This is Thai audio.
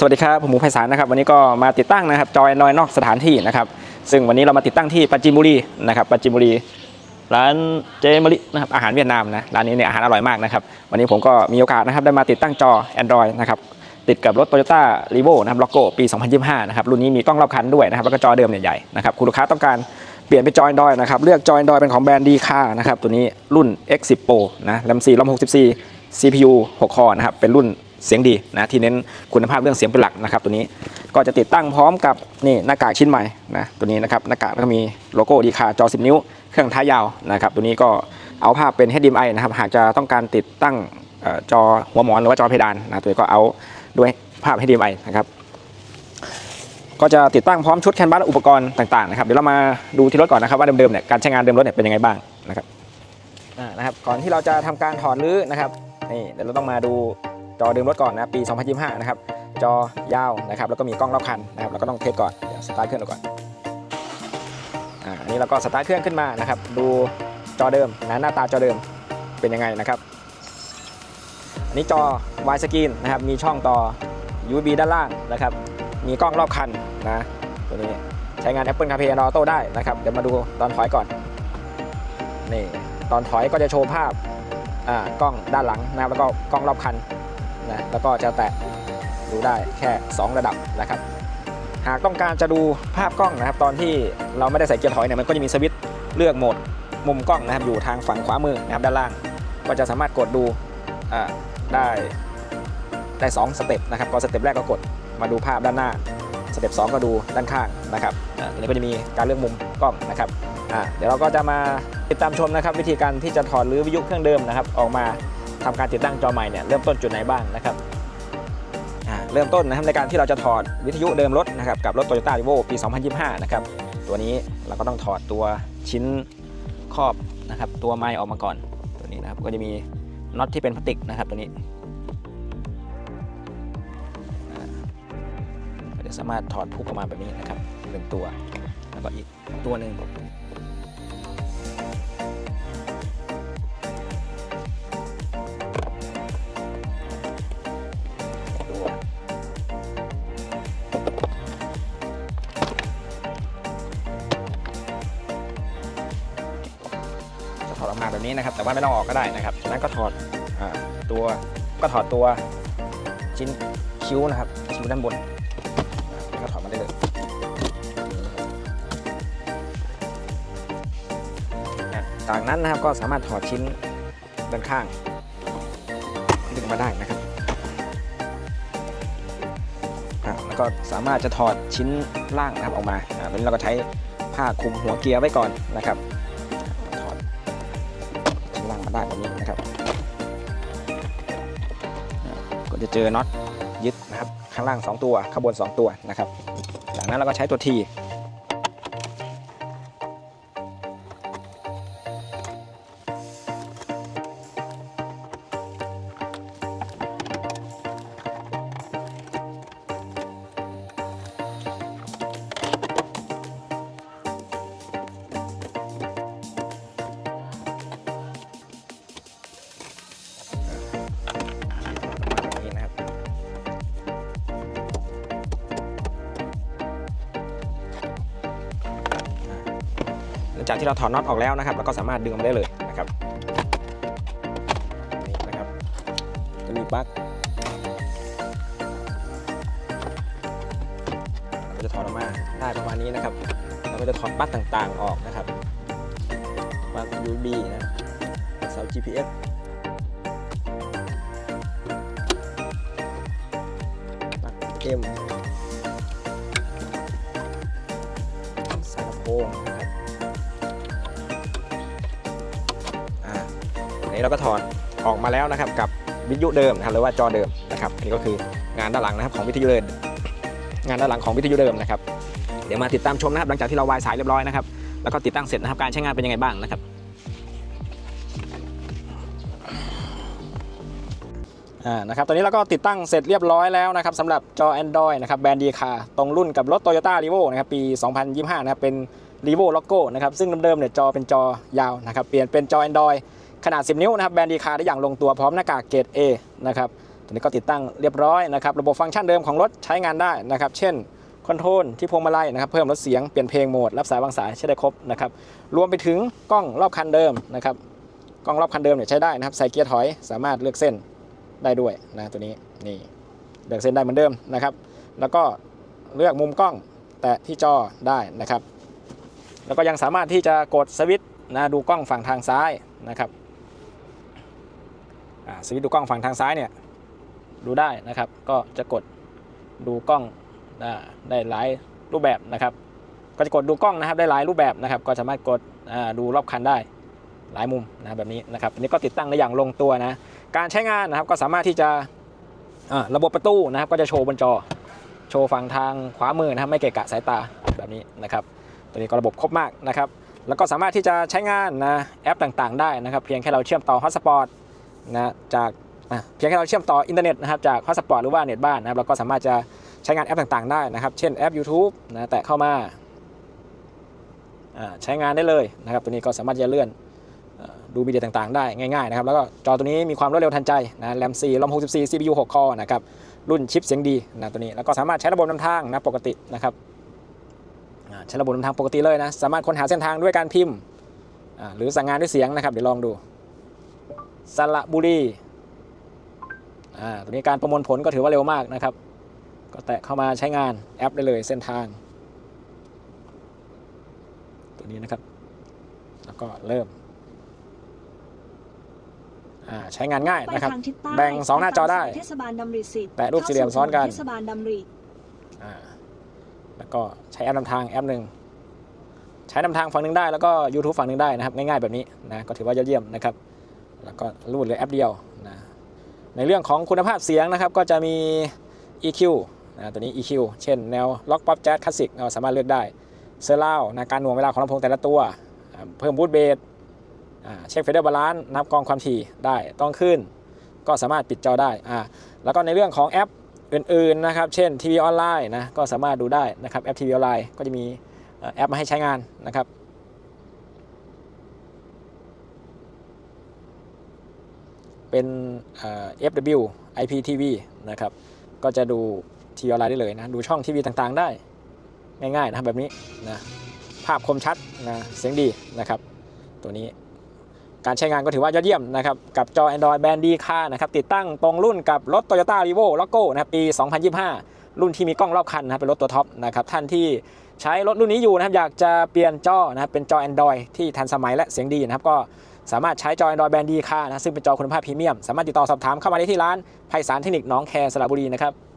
สวัสดีครับ ผมหมูไพศาลนะครับ วันนี้ก็มาติดตั้งนะครับ จอยนอยนอกสถานที่นะครับ ซึ่งวันนี้เรามาติดตั้งที่ปราจีนบุรีนะครับปราจีนบุรี ร้านเจมะลินะครับอาหารเวียดนามนะร้านนี้เนี่ยอาหารอร่อยมากนะครับ วันนี้ผมก็มีโอกาสนะครับได้มาติดตั้งจอ Android นะครับติดกับรถ Toyota r e v o นะครับ Logo ปี 2025 นะครับ รุ่นนี้มีกล้องรอบคันด้วยนะครับ แล้วก็จอเดิมใหญ่ๆนะครับคุณลูกค้าต้องการเปลี่ยนเป็นจอ Android นะครับ เลือกจอ Android เป็นของแบรนด์ดีค่านะครับ ตัวนี้รุ่น X10 Pro นะ RAM 4 ROM 64 CPU 6คอนะครับ เป็นรุ่น เสียงดีนะที่เน้นคุณภาพเรื่องเสียงเป็นหลักนะครับ ตัวนี้ก็จะติดตั้งพร้อมกับนี่หน้ากากชิ้นใหม่นะตัวนี้นะครับหน้ากากก็มีโลโก้ดีคาจอ 10 นิ้ว เครื่องท้ายยาวนะครับตัวนี้ก็เอาภาพเป็น HDMI นะครับหากจะต้องการติดตั้งออจอหัวหมอนหรือว่าจอเพดานนะตัวนี้ก็เอาด้วยภาพ HDMI นะครับก็จะติดตั้งพร้อมชุดแคนวาสอุปกรณ์ต่างๆนะครับเดี๋ยวเรามาดูที่รถก่อนนะครับว่าเดิมๆเนี่ยการใช้งานเดิมรถเนี่ยเป็นยังไงบ้างนะครับอ่านะครับก่อนที่เราจะทำการถอดรื้อนะครับนี่เดี๋ยวเราต้องมาดู จอเดิมรถก่อนนะปี 2025 นะครับ จอยาวนะครับ แล้วก็มีกล้องรอบคันนะครับเราก็ต้องเทสก่อนเดี๋ยวสตาร์ทเครื่องก่อนอ่าอันนี้เราก็สตาร์ทเครื่องขึ้นมานะครับ ดูจอเดิมนะหน้าตาจอเดิมเป็นยังไงนะครับอันนี้จอ wide screen นะครับ มีช่องต่อ USB ด้านล่างนะครับ มีกล้องรอบคันนะตัวนี้ใช้งาน Apple CarPlay and Auto ได้นะครับ เดี๋ยวมาดูตอนถอยก่อน นี่ ตอนถอยก็จะโชว์ภาพกล้องด้านหลังนะครับแล้วก็กล้องรอบคัน นะแล้วก็จะแตะดูได้แค่ 2 ระดับนะครับ หากต้องการจะดูภาพกล้องนะครับ ตอนที่เราไม่ได้ใส่เกียร์ถอยเนี่ยมันก็จะมีสวิตช์เลือกโหมดมุมกล้องนะครับ อยู่ทางฝั่งขวามือนะครับด้านล่าง ก็จะสามารถกดดูอ่าได้ได้สองสเต็ปนะครับก็สเต็ปแรกก็กดมาดูภาพด้านหน้าสเต็ปสองก็ดูด้านข้างนะครับอ่าทีนี้ก็จะมีการเลือกมุมกล้องนะครับอ่าเดี๋ยวเราก็จะมาติดตามชมนะครับ วิธีการที่จะถอดหรือวิทยุเครื่องเดิมนะครับ ออกมา ทำการติดตั้งจอใหม่เนี่ยเริ่มต้นจุดไหนบ้างนะครับเริ่มต้นนะครับในการที่เราจะถอดวิทยุเดิมรถนะครับกับรถ Toyota r e v o ปี 2025 นะครับตัวนี้เราก็ต้องถอดตัวชิ้นครอบนะครับตัวไม้ออกมาก่อนตัวนี้นะครับก็จะมีน็อตที่เป็นพลาสติกนะครับตัวนี้ก็จะสามารถถอดพุกออกมาแบบนี้นะครับหนึ่งตัว แล้วก็อีกตัวหนึ่ง นะครับ แต่ว่าไม่ต้องออกก็ได้นะครับจากนั้นก็ถอดอตัวก็ถอดตัวชิ้นคิ้วนะครับคิ้วด้านบนก็ถอดมาได้เลยจากนั้นนะครับก็สามารถถอดชิ้นด้านข้างดึงมาได้นะครับแล้วก็สามารถจะถอดชิ้นล่างนะครับออกมาอ่าตอนนี้เราก็ใช้ผ้าคลุมหัวเกียร์ไว้ก่อนนะครับ ได้แบบนี้นะครับ ก็จะเจอน็อตยึดนะครับ ข้างล่าง 2 ตัว ข้างบน 2 ตัวนะครับ จากนั้นเราก็ใช้ตัวที จากที่เราถอดน็อตออกแล้วนะครับเราก็สามารถดึงออกมาได้เลยนะครับนี่นะครับจะมีปลั๊กเราจะถอดออกมาได้ประมาณนี้นะครับเราก็จะถอดปลั๊กต่างๆออกนะครับปลั๊ก USB นะเสา GPS ปลั๊กเอ็มสายลำโพง นี้เราก็ถอดออกมาแล้วนะครับ กับวิทยุเดิมนะครับหรือว่าจอเดิมนะครับนี่ก็คืองานด้านหลังนะครับของวิทยุเดิมงานด้านหลังของวิทยุเดิมนะครับเดี๋ยวมาติดตามชมนะครับหลังจากที่เราวายสายเรียบร้อยนะครับแล้วก็ติดตั้งเสร็จนะครับการใช้งานเป็นยังไงบ้างนะครับอ่านะครับตอนนี้เราก็ติดตั้งเสร็จเรียบร้อยแล้วนะครับสำหรับจอ Android นะครับแบรนด์ดีคาตรงรุ่นกับรถ Toyota r e v o นะครับปี 2025 นะครับเป็น r e v o Logo นะครับซึ่งเดิมๆเนี่ยจอเป็นจอยาวนะครับเปลี่ยนเป็นจอ Android ขนาด 10 นิ้วนะครับแบรนด์ดีคาได้อย่างลงตัวพร้อมหน้ากากเกรด A นะครับตัวนี้ก็ติดตั้งเรียบร้อยนะครับระบบฟังก์ชันเดิมของรถใช้งานได้นะครับเช่นคอนโทรลที่พวงมาลัยนะครับเพิ่มลดเสียงเปลี่ยนเพลงโหมดรับสายวางสายใช้ได้ครบนะครับรวมไปถึงกล้องรอบคันเดิมนะครับกล้องรอบคันเดิมเนี่ยใช้ได้นะครับใส่เกียร์ถอยสามารถเลือกเส้นได้ด้วยนะตัวนี้นี่เลือกเส้นได้เหมือนเดิมนะครับ แล้วก็เลือกมุมกล้องแตะที่จอได้นะครับ แล้วก็ยังสามารถที่จะกดสวิตช์นะดูกล้องฝั่งทางซ้ายนะครับ สวิตช์ดูกล้องฝั่งทางซ้ายเนี่ยดูได้นะครับ ก็จะกดดูกล้องอ่าได้หลายรูปแบบนะครับ ก็จะกดดูกล้องนะครับได้หลายรูปแบบนะครับ ก็สามารถกดอ่าดูรอบคันได้หลายมุมนะแบบนี้นะครับอันนี้ก็ติดตั้งได้อย่างลงตัวนะ การใช้งานนะครับก็สามารถที่จะอ่าระบบประตูนะครับก็จะโชว์บนจอ โชว์ฝั่งทางขวามือนะครับไม่เกะกะสายตาแบบนี้นะครับ ตัวนี้ก็ระบบครบมากนะครับ แล้วก็สามารถที่จะใช้งานนะแอปต่างๆ ได้นะครับ เพียงแค่เราเชื่อมต่อฮอตสปอต นะจากเพียงแค่เราเชื่อมต่ออินเทอร์เน็ตนะครับจากฮอสปอร์ตหรือว่าเน็ตบ้านนะครับเราก็สามารถจะใช้งานแอปต่างๆได้นะครับ เช่นแอป YouTube นะแตะเข้ามาใช้งานได้เลยนะครับ ตัวนี้ก็สามารถจะเลื่อนดูวิดีโอต่างๆ ได้ง่ายๆนะครับแล้วก็จอตัวนี้มีความรวดเร็วทันใจนะแรม4รอม64 CPU 6 คอนะครับรุ่นชิปเสียงดีนะตัวนี้แล้วก็สามารถใช้ระบบนำทางนะปกตินะครับใช้ระบบนำทางปกติเลยนะสามารถค้นหาเส้นทางด้วยการพิมพ์หรือสั่งงานด้วยเสียงนะครับเดี๋ยวลองดู สระบุรีอ่าตัวนี้การประมวลผลก็ถือว่าเร็วมากนะครับ ก็แตะเข้ามาใช้งานแอปได้เลยเส้นทาง ตัวนี้นะครับ แล้วก็เริ่มอ่าใช้งานง่ายไปนะครับทางทิศใต้แบ่งสองหน้าจอได้เทศบาลดำริสิทธิ์แตะรูปสี่เหลี่ยมซ้อนกันเทศบาลดำริอ่าแล้วก็ใช้แอปนำทางแอปหนึ่งใช้นำทางฝั่งหนึ่งได้แล้วก็ YouTube ฝั่งหนึ่งได้นะครับ ง่ายๆแบบนี้นะก็ถือว่ายอดเยี่ยมนะครับ แล้วก็รูดเลือแอปเดียวนะในเรื่องของคุณภาพเสียงนะครับก็จะมี EQ นะตัวนี้ EQ เช่นแนวล็อกป๊อปแจ๊สคลาสสิกเราสามารถเลือกได้เซอร์รานะการหน่วงเวลาของลำโพงแต่ละตัว เพิ่มบูทเบสเช็คเฟเดอร์บาลานซ์นับกองความถี่ได้ต้องขึ้น ก็สามารถปิดจอได้อ่าแล้วก็ในเรื่องของแอปอื่นๆนะครับ เช่นทีวีออนไลน์นะก็สามารถดูได้นะครับแอปทีวีออนไลน์ก็จะมีแอปมาให้ใช้งานนะครับ เป็นเอ่อ FW IPTV นะครับ ก็จะดูทีวีออนไลน์ได้เลยนะ ดูช่องทีวีต่างๆ ได้ง่ายๆนะแบบนี้นะ ภาพคมชัดนะ เสียงดีนะครับ ตัวนี้การใช้งานก็ถือว่ายอดเยี่ยมนะครับ กับจอ Android แบรนด์ดีค่านะครับ ติดตั้งตรงรุ่นกับรถ Toyota r e v o l o g o นะครับปี 2025 รุ่นที่มีกล้องรอบคันนะครับเป็นรถตัวท็อปนะครับ ท่านที่ใช้รถรุ่นนี้อยู่นะครับ อยากจะเปลี่ยนจอนะครับเป็นจอ Android ที่ทันสมัยและเสียงดีนะครับก็ สามารถใช้จอ Android แบรนด์ดีค่านะซึ่งเป็นจอคุณภาพพรีเมียม สามารถติดต่อสอบถามเข้ามาได้ที่ร้านไพศาลเทคนิคน้องแคร์สระบุรีนะครับ